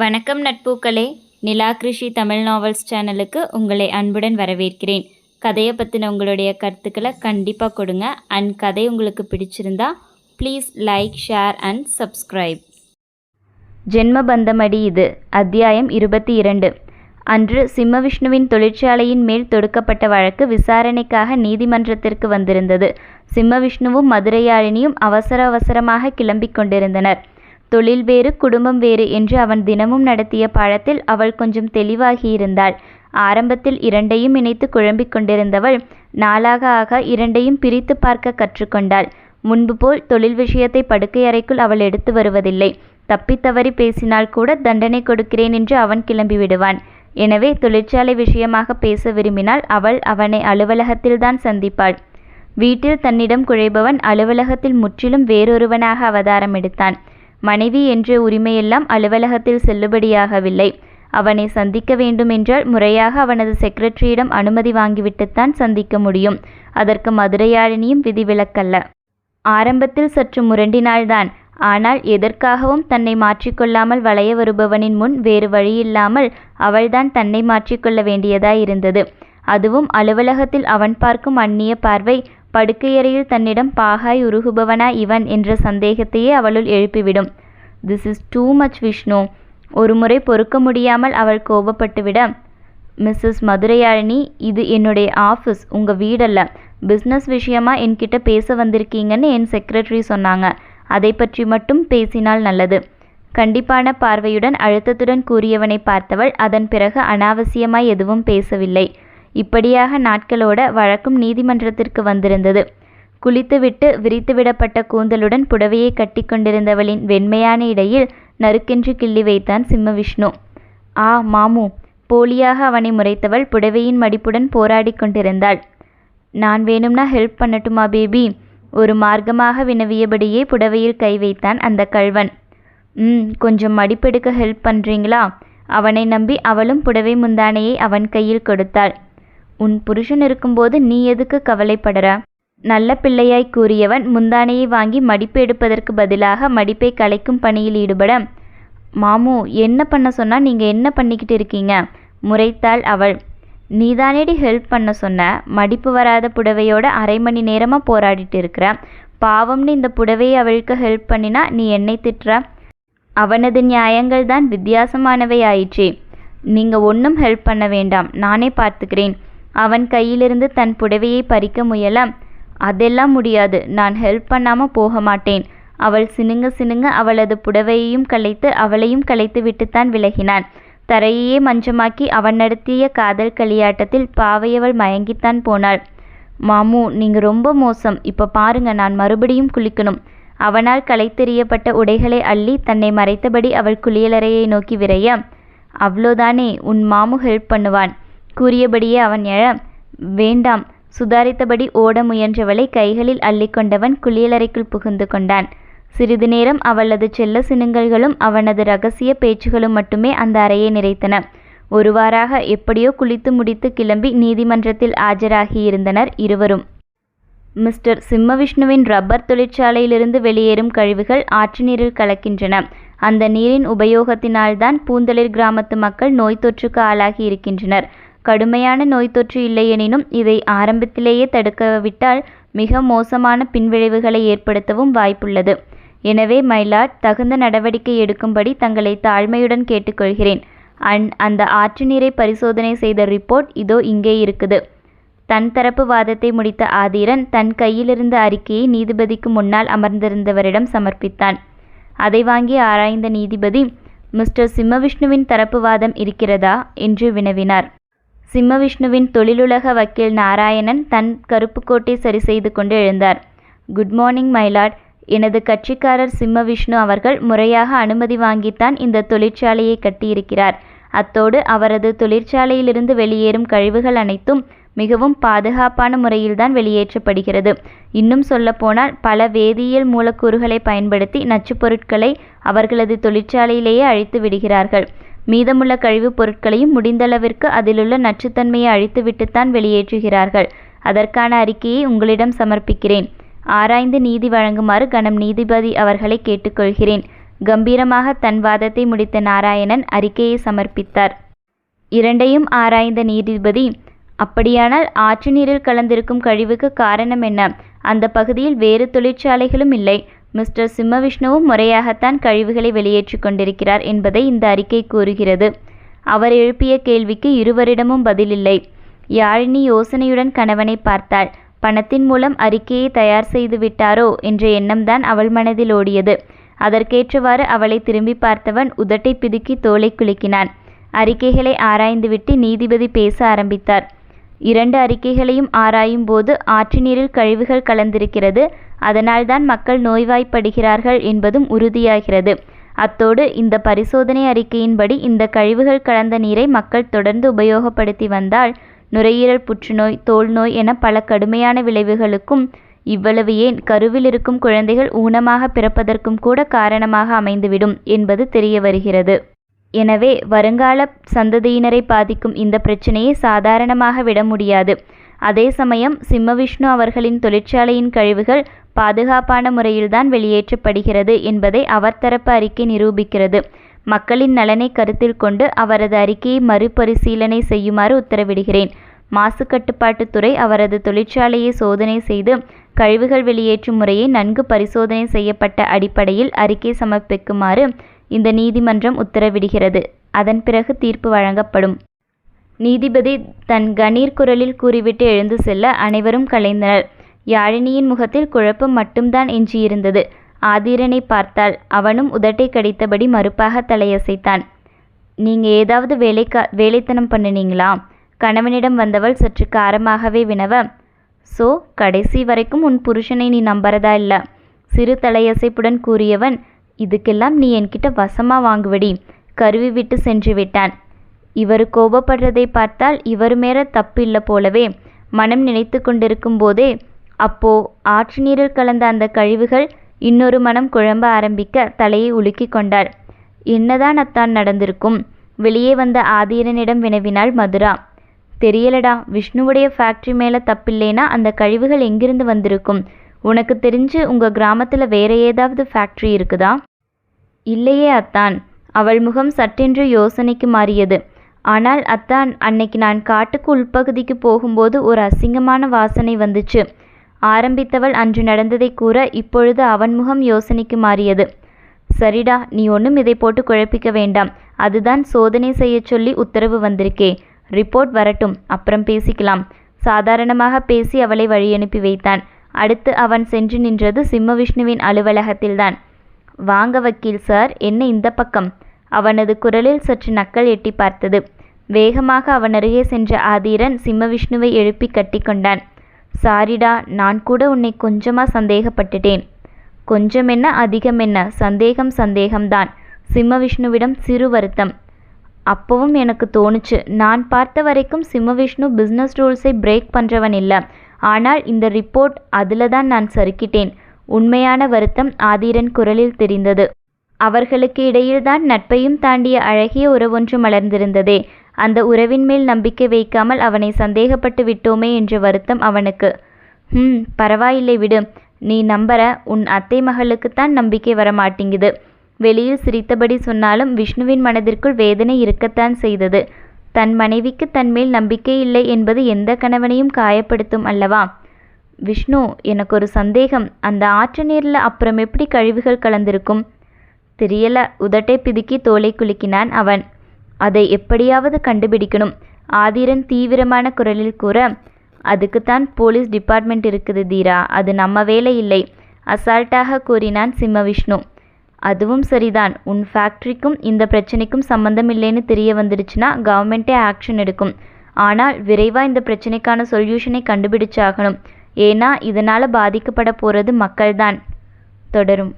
வணக்கம் நட்பூக்களே. நிலா கிருஷி தமிழ் நாவல்ஸ் சேனலுக்கு உங்களை அன்புடன் வரவேற்கிறேன். கதையை பற்றின உங்களுடைய கருத்துக்களை கண்டிப்பாக கொடுங்க. அண்ட் கதை உங்களுக்கு பிடிச்சிருந்தா please like share and subscribe ஜென்மபந்தமடி இது. அத்தியாயம் இருபத்தி இரண்டு. அன்று சிம்மவிஷ்ணுவின் தொழிற்சாலையின் மேல் தொடுக்கப்பட்ட வழக்கு விசாரணைக்காக நீதிமன்றத்திற்கு வந்திருந்தது. சிம்மவிஷ்ணுவும் மதுரையாழினியும் அவசர அவசரமாக கிளம்பிக் கொண்டிருந்தனர். தொழில் வேறு குடும்பம் வேறு என்று அவன் தினமும் நடத்திய பாடத்தில் அவள் கொஞ்சம் தெளிவாகியிருந்தாள். ஆரம்பத்தில் இரண்டையும் இணைத்து குழம்பிக் கொண்டிருந்தவள் நாளாக ஆக இரண்டையும் பிரித்து பார்க்க கற்றுக்கொண்டாள். முன்பு போல் தொழில் விஷயத்தை படுக்கை அறைக்குள் அவள் எடுத்து வருவதில்லை. தப்பித்தவறி பேசினால் கூட தண்டனை கொடுக்கிறேன் என்று அவன் கிளம்பி விடுவான். எனவே தொழிற்சாலை விஷயமாக பேச விரும்பினால் அவள் அவனை அலுவலகத்தில்தான் சந்திப்பாள். வீட்டில் தன்னிடம் குழைபவன் அலுவலகத்தில் முற்றிலும் வேறொருவனாக அவதாரம் எடுத்தான். மனைவி என்ற உரிமையெல்லாம் அலுவலகத்தில் செல்லுபடியாகவில்லை. அவனை சந்திக்க வேண்டுமென்றால் முறையாக அவனது செக்ரட்டரியிடம் அனுமதி வாங்கிவிட்டுத்தான் சந்திக்க முடியும். அதற்கு மதுரையாழினியும் விதிவிலக்கல்ல. ஆரம்பத்தில் சற்று முரண்டினாள்தான் ஆனால் எதற்காகவும் தன்னை மாற்றிக்கொள்ளாமல் வளைய வருபவனின் முன் வேறு வழியில்லாமல் அவள்தான் தன்னை மாற்றிக்கொள்ள வேண்டியதாயிருந்தது. அதுவும் அலுவலகத்தில் அவன் பார்க்கும் அந்நிய பார்வை படுக்கையறையில் தன்னிடம் பாகாய் உருகுபவனா இவன் என்ற சந்தேகத்தையே அவளுள் எழுப்பிவிடும். This is too much Vishnu ஒருமுறை பொறுக்க முடியாமல் அவள் கோபப்பட்டுவிட. மிஸ்ஸஸ் மதுரையாழினி இது என்னுடைய ஆஃபீஸ் உங்கள் வீடல்ல. பிஸ்னஸ் விஷயமா என்கிட்ட பேச வந்திருக்கீங்கன்னு என் செக்ரட்டரி சொன்னாங்க. அதை பற்றி மட்டும் பேசினால் நல்லது. கண்டிப்பான பார்வையுடன் அழுத்தத்துடன் கூறியவனை பார்த்தவள் அதன் பிறகு அனாவசியமாய் எதுவும் பேசவில்லை. இப்படியாக நாட்களோட வழக்கும் நீதிமன்றத்திற்கு வந்திருந்தது. குளித்துவிட்டு விரித்துவிடப்பட்ட கூந்தலுடன் புடவையை கட்டி கொண்டிருந்தவளின் வெண்மையான இடையில் நறுக்கென்று கிள்ளி வைத்தான் சிம்மவிஷ்ணு. ஆ மாமு. போலியாக அவனை முறைத்தவள் புடவையின் மடிப்புடன் போராடி கொண்டிருந்தாள். நான் வேணும்னா ஹெல்ப் பண்ணட்டுமா பேபி ஒரு மார்க்கமாக வினவியபடியே புடவையில் கை வைத்தான் அந்த கள்வன். ம் கொஞ்சம் மடிப்பெடுக்க ஹெல்ப் பண்ணுறீங்களா அவனை நம்பி அவளும் புடவை முந்தானையை அவன் கையில் கொடுத்தாள். உன் புருஷன் இருக்கும்போது நீ எதுக்கு கவலைப்படுற? நல்ல பிள்ளையாய் கூறியவன் முந்தானையை வாங்கி மடிப்பு எடுப்பதற்கு பதிலாக மடிப்பை கலைக்கும் பணியில் ஈடுபட. மாமு என்ன பண்ண சொன்னால் நீங்கள் என்ன பண்ணிக்கிட்டு இருக்கீங்க? முறைத்தாள் அவள். நீதானேடி ஹெல்ப் பண்ண சொன்ன? மடிப்பு வராத புடவையோட அரை மணி நேரமாக போராடிட்டு இருக்கிற. பாவம்னு இந்த புடவையை அவளுக்கு ஹெல்ப் பண்ணினா நீ என்னை திட்டுற? அவனது நியாயங்கள் தான் வித்தியாசமானவை ஆயிற்றே. நீங்கள் ஒன்றும் ஹெல்ப் பண்ண வேண்டாம். நானே பார்த்துக்கிறேன். அவன் கையிலிருந்து தன் புடவையை பறிக்க முயல அதெல்லாம் முடியாது. நான் ஹெல்ப் பண்ணாம போக மாட்டேன் அவள் சினுங்க சினுங்க அவளது புடவையையும் கலைத்து அவளையும் கலைத்து விட்டுத்தான் விலகினான். தரையையே மஞ்சமாக்கி அவன் நடத்திய காதல் களியாட்டத்தில் பாவையவள் மயங்கித்தான் போனாள். மாமு நீங்க ரொம்ப மோசம். இப்ப பாருங்க நான் மறுபடியும் குளிக்கணும். அவனால் களைத்தெறியப்பட்ட உடைகளை அள்ளி தன்னை மறைத்தபடி அவள் குளியலறையை நோக்கி விரைய. அவ்வளோதானே உன் மாமு ஹெல்ப் பண்ணுவான். கூறியபடியே அவன் எழ வேண்டாம். சுதாரித்தபடி ஓட முயன்றவளை கைகளில் அள்ளிக்கொண்டவன் குளியலறைக்குள் புகுந்து கொண்டான். சிறிது நேரம் அவளது செல்ல சினுங்கல்களும் அவனது ரகசிய பேச்சுகளும் மட்டுமே அந்த அறையை நிறைத்தன. ஒருவாறாக எப்படியோ குளித்து முடித்து கிளம்பி நீதிமன்றத்தில் ஆஜராகியிருந்தனர் இருவரும். மிஸ்டர் சிம்மவிஷ்ணுவின் ரப்பர் தொழிற்சாலையிலிருந்து வெளியேறும் கழிவுகள் ஆற்று நீரில் கலக்கின்றன. அந்த நீரின் உபயோகத்தினால்தான் பூந்தளிர் கிராமத்து மக்கள் நோய் தொற்றுக்கு ஆளாகி இருக்கின்றனர். கடுமையான நோய் தொற்று இல்லையெனினும் இதை ஆரம்பத்திலேயே தடுக்கவிட்டால் மிக மோசமான பின்விளைவுகளை ஏற்படுத்தவும் வாய்ப்புள்ளது. எனவே மயிலாட் தகுந்த நடவடிக்கை எடுக்கும்படி தங்களை தாழ்மையுடன் கேட்டுக்கொள்கிறேன். அந் அந்த ஆற்று நீரை பரிசோதனை செய்த ரிப்போர்ட் இதோ இங்கே இருக்குது. தன் தரப்பு வாதத்தை முடித்த ஆதீரன் தன் கையிலிருந்த அறிக்கையை நீதிபதிக்கு முன்னால் அமர்ந்திருந்தவரிடம் சமர்ப்பித்தான். அதை வாங்கி ஆராய்ந்த நீதிபதி மிஸ்டர் சிம்மவிஷ்ணுவின் தரப்பு வாதம் இருக்கிறதா? என்று வினவினார். சிம்மவிஷ்ணுவின் தொழிலுலக வக்கீல் நாராயணன் தன் கருப்பு கோட்டை சரி செய்து கொண்டு எழுந்தார். குட் மார்னிங் மைலாட் எனது கட்சிக்காரர் சிம்மவிஷ்ணு அவர்கள் முறையாக அனுமதி வாங்கித்தான் இந்த தொழிற்சாலையை கட்டியிருக்கிறார். அத்தோடு அவரது தொழிற்சாலையிலிருந்து வெளியேறும் கழிவுகள் அனைத்தும் மிகவும் பாதுகாப்பான முறையில்தான் வெளியேற்றப்படுகிறது. இன்னும் சொல்லப்போனால் பல வேதியியல் மூலக்கூறுகளை பயன்படுத்தி நச்சுப் பொருட்களை அவர்களது தொழிற்சாலையிலேயே அழித்து விடுகிறார்கள். மீதமுள்ள கழிவுப் பொருட்களையும் முடிந்தளவிற்கு அதிலுள்ள நச்சுத்தன்மையை அழித்துவிட்டுத்தான் வெளியேற்றுகிறார்கள். அதற்கான அறிக்கையை உங்களிடம் சமர்ப்பிக்கிறேன். ஆராய்ந்து நீதி வழங்குமாறு கணம் நீதிபதி அவர்களை கேட்டுக்கொள்கிறேன். கம்பீரமாக தன் வாதத்தை முடித்த நாராயணன் அறிக்கையை சமர்ப்பித்தார். இரண்டையும் ஆராய்ந்த நீதிபதி அப்படியானால் ஆற்று நீரில் கலந்திருக்கும் கழிவுக்கு காரணம் என்ன? அந்த பகுதியில் வேறு தொழிற்சாலைகளும் இல்லை. மிஸ்டர் சிம்மவிஷ்ணுவும் முறையாகத்தான் கழிவுகளை வெளியேற்றிக் கொண்டிருக்கிறார் என்பதை இந்த அறிக்கை கூறுகிறது. அவர் எழுப்பிய கேள்விக்கு இருவரிடமும் பதிலில்லை. யாழினி யோசனையுடன் கணவனை பார்த்தாள். பணத்தின் மூலம் அறிக்கையை தயார் செய்து விட்டாரோ என்ற எண்ணம்தான் அவள் மனதில் ஓடியது. அதற்கேற்றவாறு அவளை திரும்பி பார்த்தவன் உதட்டை பிதுக்கி தோலை குலுக்கினான். அறிக்கைகளை ஆராய்ந்துவிட்டு நீதிபதி பேச ஆரம்பித்தார். இரண்டு அறிக்கைகளையும் ஆராயும் போது ஆற்று நீரில் கழிவுகள் கலந்திருக்கிறது. அதனால்தான் மக்கள் நோய்வாய்ப்படுகிறார்கள் என்பதும் உறுதியாகிறது. அத்தோடு இந்த பரிசோதனை அறிக்கையின்படி இந்த கழிவுகள் கலந்த நீரை மக்கள் தொடர்ந்து உபயோகப்படுத்தி வந்தால் நுரையீரல் புற்றுநோய் தோல் நோய் என பல கடுமையான விளைவுகளுக்கும் இவ்வளவு ஏன் கருவில் இருக்கும் குழந்தைகள் ஊனமாக பிறப்பதற்கும் கூட காரணமாக அமைந்துவிடும் என்பது தெரிய வருகிறது. எனவே வருங்கால சந்ததியினரை பாதிக்கும் இந்த பிரச்சனையை சாதாரணமாக விட முடியாது. அதே சமயம் சிம்மவிஷ்ணு அவர்களின் தொழிற்சாலையின் கழிவுகள் பாதுகாப்பான முறையில்தான் வெளியேற்றப்படுகிறது என்பதை அவர் தரப்பு அறிக்கை நிரூபிக்கிறது. மக்களின் நலனை கருத்தில் கொண்டு அவரது அறிக்கையை மறுபரிசீலனை செய்யுமாறு உத்தரவிடுகிறேன். மாசு கட்டுப்பாட்டுத்துறை அவரது தொழிற்சாலையை சோதனை செய்து கழிவுகள் வெளியேற்றும் முறையை நன்கு பரிசோதனை செய்யப்பட்ட அடிப்படையில் அறிக்கை சமர்ப்பிக்குமாறு இந்த நீதிமன்றம் உத்தரவிடுகிறது. அதன் பிறகு தீர்ப்பு வழங்கப்படும். நீதிபதி தன் கணீர் குரலில் கூறிவிட்டு எழுந்து செல்ல அனைவரும் கலைந்தனர். யாழினியின் முகத்தில் குழப்பம் மட்டும்தான் எஞ்சியிருந்தது. ஆதிரனை பார்த்தாள் அவனும் உதட்டை கடித்தபடி மறுப்பாக தலையசைத்தான். நீங்க ஏதாவது வேலைக்கா வேலைத்தனம் பண்ணினீங்களா? கணவனிடம் வந்தவள் சற்று காரமாகவே வினவ சோ கடைசி வரைக்கும் உன் புருஷனை நீ நம்புறதா இல்ல? சிறு தலையசைப்புடன் கூறியவன் இதுக்கெல்லாம் நீ என்கிட்ட வசமா வாங்குவடி. கருவி விட்டு சென்று விட்டான். இவர் கோபப்படுறதை பார்த்தால் இவர் மேல தப்பு இல்லை போலவே மனம் நினைத்து கொண்டிருக்கும் போதே அப்போ ஆற்று நீரில் கலந்த அந்த கழிவுகள் இன்னொரு மனம் குழம்ப ஆரம்பிக்க தலையை உலுக்கி கொண்டாள் என்னதான் அத்தான் நடந்திருக்கும். வெளியே வந்த ஆதீரனிடம் வினவினாள் மதுரா. தெரியலடா விஷ்ணுவுடைய ஃபேக்ட்ரி மேலே தப்பில்லைனா அந்த கழிவுகள் எங்கிருந்து வந்திருக்கும்? உனக்கு தெரிஞ்சு உங்கள் கிராமத்தில் வேற ஏதாவது ஃபேக்ட்ரி இருக்குதா? இல்லையே அத்தான். அவள் முகம் சட்டென்று யோசனைக்கு மாறியது. ஆனால் அத்தான் அன்னைக்கு நான் காட்டுக்கு உள்பகுதிக்கு போகும்போது ஒரு அசிங்கமான வாசனை வந்துச்சு. ஆரம்பித்தவள் அன்று நடந்ததை கூற இப்பொழுது அவன் முகம் யோசனைக்கு மாறியது. சரிடா நீ ஒன்றும் இதை போட்டு குழப்பிக்க வேண்டாம். அதுதான் சோதனை செய்யச் சொல்லி உத்தரவு வந்திருக்கே. ரிப்போர்ட் வரட்டும் அப்புறம் பேசிக்கலாம். சாதாரணமாக பேசி அவளை வழியனுப்பி வைத்தான். அடுத்து அவன் சென்று நின்றது சிம்மவிஷ்ணுவின் அலுவலகத்தில்தான். வாங்க வக்கீல் சார் என்ன இந்த பக்கம்? அவனது குரலில் சற்று நக்கல் எட்டி பார்த்தது. வேகமாக அவன் அருகே சென்ற ஆதீரன் சிம்மவிஷ்ணுவை எழுப்பி கட்டிக்கொண்டான். சாரிடா நான் கூட உன்னை கொஞ்சமாக சந்தேகப்பட்டுட்டேன். கொஞ்சம் என்ன அதிகம் என்ன சந்தேகம் சந்தேகம்தான். சிம்மவிஷ்ணுவிடம் சிறு வருத்தம். அப்பவும் எனக்கு தோணுச்சு. நான் பார்த்த வரைக்கும் சிம்மவிஷ்ணு பிஸ்னஸ் ரூல்ஸை பிரேக் பண்ணுறவன் இல்லை. ஆனால் இந்த ரிப்போர்ட் அதில் தான் நான் சறுக்கிட்டேன். உண்மையான வருத்தம் ஆதீரன் குரலில் தெரிந்தது. அவர்களுக்கு இடையில்தான் நட்பையும் தாண்டிய அழகிய உறவொன்று மலர்ந்திருந்ததே. அந்த உறவின் மேல் நம்பிக்கை வைக்காமல் அவனை சந்தேகப்பட்டு விட்டோமே என்ற வருத்தம் அவனுக்கு. ம் பரவாயில்லை விடு. நீ நம்புற உன் அத்தை மகளுக்குத்தான் நம்பிக்கை வர மாட்டேங்குது வெளியில் சிரித்தபடி சொன்னாலும் விஷ்ணுவின் மனதிற்குள் வேதனை இருக்கத்தான் செய்தது. தன் மனைவிக்கு தன்மேல் நம்பிக்கை இல்லை என்பது எந்த கணவனையும் காயப்படுத்தும் அல்லவா? விஷ்ணு எனக்கு ஒரு சந்தேகம். அந்த ஆற்று நீரில் அப்புறம் எப்படி கழிவுகள் கலந்திருக்கும்? தெரியல. உதட்டை பிதுக்கி தோலை குலுக்கினான் அவன். அதை எப்படியாவது கண்டுபிடிக்கணும். ஆதிரன் தீவிரமான குரலில் கூற அதுக்குத்தான் போலீஸ் டிபார்ட்மெண்ட் இருக்குது தீரா. அது நம்ம வேலை இல்லை அசால்ட்டாக கூறினான் சிம்ம விஷ்ணு. அதுவும் சரிதான். உன் ஃபேக்ட்ரிக்கும் இந்த பிரச்சனைக்கும் சம்மந்தம் இல்லைன்னு தெரிய வந்துடுச்சுன்னா கவர்மெண்ட்டே ஆக்ஷன் எடுக்கும். ஆனால் விரைவாக இந்த பிரச்சனைக்கான சொல்யூஷனை கண்டுபிடிச்சாகணும். ஏன்னா இதனால் பாதிக்கப்பட போகிறது மக்கள்தான். தொடரும்.